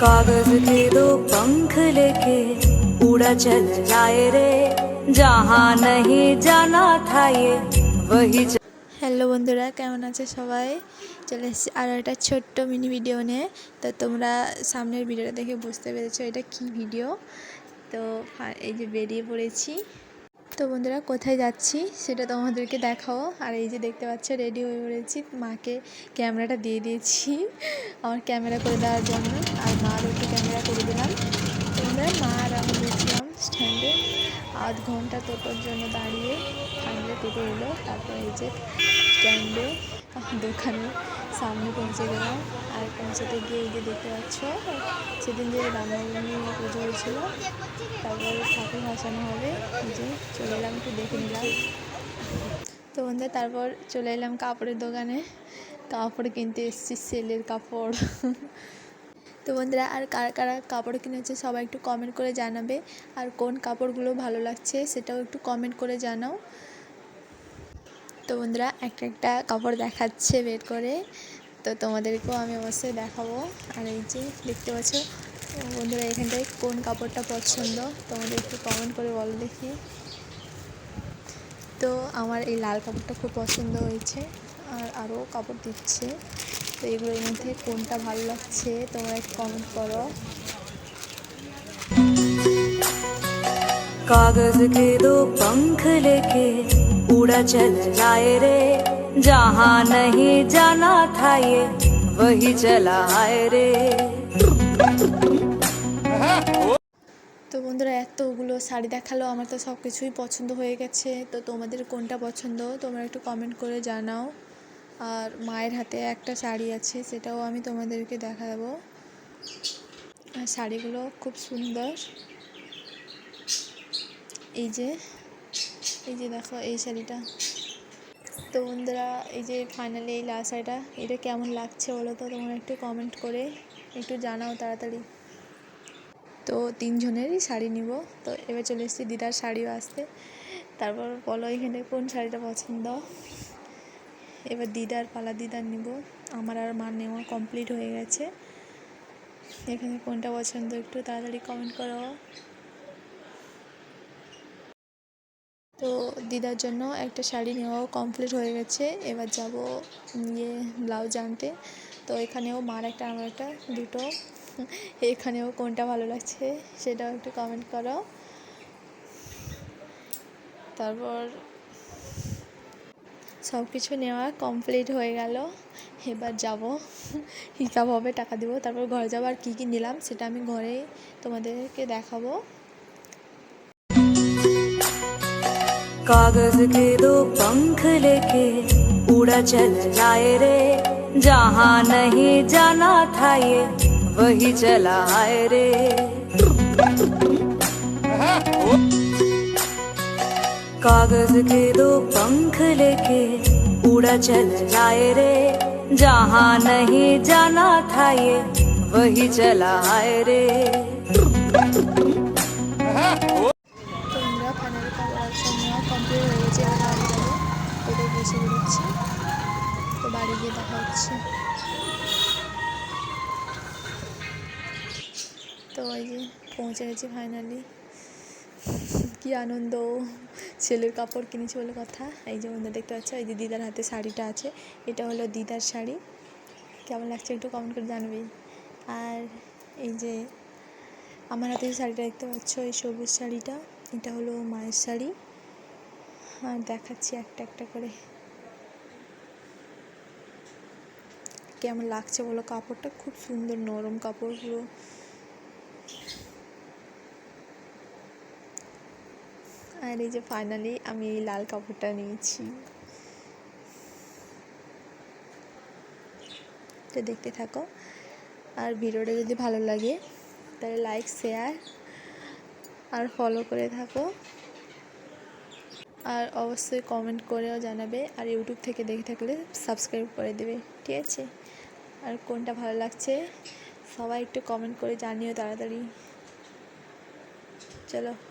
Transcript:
कागज के दो पंख लेके उड़ा चल जाए रे जहाँ नहीं जाना था ये वही ज- হ্যালো বন্ধুরা কেমন আছে সবাই চলে এসেছি আরও একটা ছোট্ট মিনি ভিডিও নিয়ে তো তোমরা সামনের ভিডিওটা দেখে বুঝতে পেরেছো এটা কি ভিডিও তো ফা- এই যে বেরিয়ে পড়েছি তো বন্ধুরা কোথায় যাচ্ছি সেটা তোমাদেরকে দেখাও আর এই যে দেখতে পাচ্ছ রেডি হয়ে পড়েছি মাকে ক্যামেরাটা দিয়ে দিয়েছি আমার ক্যামেরা করে দেওয়ার জন্য আর একটু ক্যামেরা করে দিলাম। তো বন্ধুরা মা আর আমি গেছিলাম স্ট্যান্ডে আধ ঘণ্টা টোটোর জন্য দাঁড়িয়ে ফাইনালি টোটো এলো। তারপর এই যে স্ট্যান্ডে দোকানে সামনে পৌঁছে গেলাম আর পৌঁছাতে গিয়ে এই যে দেখতে পাচ্ছ, সেদিন যে রামনবমী পুজো হয়েছিল, তারপরে ঠাকুর ভাসানো হবে। যে চলে এলাম, একটু দেখে নিলাম। তো বন্ধু তারপর চলে এলাম কাপড়ের দোকানে। কাপড় কিনতে এসেছি, সেলের কাপড়। তো বন্ধুরা, আর কারা কারা কাপড় কিনেছে সবাই একটু কমেন্ট করে জানাবে। আর কোন কাপড়গুলো ভালো লাগছে সেটাও একটু কমেন্ট করে জানাও। তো বন্ধুরা একটা একটা কাপড় দেখাচ্ছে বের করে। তো তোমাদেরকেও আমি অবশ্যই দেখাবো। আর এই যে দেখতে পাচ্ছ বন্ধুরা, এখানটায় কোন কাপড়টা পছন্দ? তোমাদের একটু কমেন্ট করে বলো দেখি। তো আমার এই লাল কাপড়টা খুব পছন্দ হয়েছে। আর আরও কাপড় দিচ্ছে। তো এগুলোর মধ্যে কোনটা ভালো লাগছে তোমরা একটু কমেন্ট করো कागज के दो पंख लेके उड़ा चल जाए रे जहाँ नहीं जाना था ये वही चला आए रे তো বন্ধুরা এতগুলো শাড়ি দেখালো আমার তো সব কিছুই পছন্দ হয়ে গেছে তো তোমাদের কোনটা পছন্দ তোমরা একটু কমেন্ট করে জানাও আর মায়ের হাতে একটা শাড়ি আছে, সেটাও আমি তোমাদেরকে দেখাবো। আর শাড়িগুলো খুব সুন্দর। এই যে এই যে দেখো এই শাড়িটা। তো বন্ধুরা, এই যে ফাইনালি এই লাল শাড়িটা, এটা কেমন লাগছে বলো তো? তোমরা একটু কমেন্ট করে একটু জানাও তাড়াতাড়ি। তো তিনজনেরই শাড়ি নিব। তো এবার চলে এসেছি দিদার শাড়িও আসতে। তারপর বলো এখানে কোন শাড়িটা পছন্দ? এবার দিদার পালা দিদার নিব। আমার আর মার নেওয়া কমপ্লিট হয়ে গেছে। এখানে কোনটা পছন্দ একটু তাড়াতাড়ি কমেন্ট করো। তো দিদার জন্য একটা শাড়ি নেওয়াও কমপ্লিট হয়ে গেছে। এবার যাব ইয়ে ব্লাউজ আনতে। তো এখানেও মার একটা, আমার একটা, দুটো। এখানেও কোনটা ভালো লাগছে সেটাও একটু কমেন্ট করো। তারপর সব কিছু নেওয়া কমপ্লিট হয়ে গেল এবার যাব হিসাব হবে টাকা দেবো তারপর ঘরে যাবো আর কী কী নিলাম সেটা আমি ঘরে তোমাদেরকে দেখাবো कागज के दो पंख लेके उड़ा चल जाए रे जहाँ नहीं जाना था ये वही चला आए रे कागज के दो पंख लेके उड़ा चल जाए रे जहाँ नहीं जाना था ये वही चला आए रे তো আমরা ফাইনালি কাপড় একসব নেওয়া কমপ্লিট হয়ে গেছে এবার বাড়ি যাবো ওদের বসে বেরোচ্ছি তো বাড়ি গিয়ে দেখা হচ্ছে তো এই যে পৌঁছে গেছি ফাইনালি কি আনন্দ ছেলের কাপড় কিনেছি বলে কথা। এই যে বন্ধু দেখতে পাচ্ছ, এই যে দিদার হাতে শাড়িটা আছে। এটা হলো দিদার শাড়ি। কেমন লাগছে একটু কমেন্ট করে জানবে। আর এই যে আমার হাতে যে শাড়িটা দেখতে পাচ্ছ, এই সবুজ শাড়িটা, এটা হলো মায়ের শাড়ি। আর দেখাচ্ছি একটা একটা করে। কেমন লাগছে বলো, কাপড়টা খুব সুন্দর নরম কাপড়, পুরো আর এই যে ফাইনালি আমি এই লাল কাপড়টা নিয়েছি। তো দেখতে থাকো। আর ভিডিওটা যদি ভালো লাগে, তাহলে লাইক শেয়ার আর ফলো করে থাকো। আর অবশ্যই কমেন্ট করেও জানাবে আর ইউটিউব থেকে দেখে থাকলে সাবস্ক্রাইব করে দেবে, ঠিক আছে? আর কোনটা ভালো লাগছে, সবাই একটু কমেন্ট করে জানিও তাড়াতাড়ি। চলো।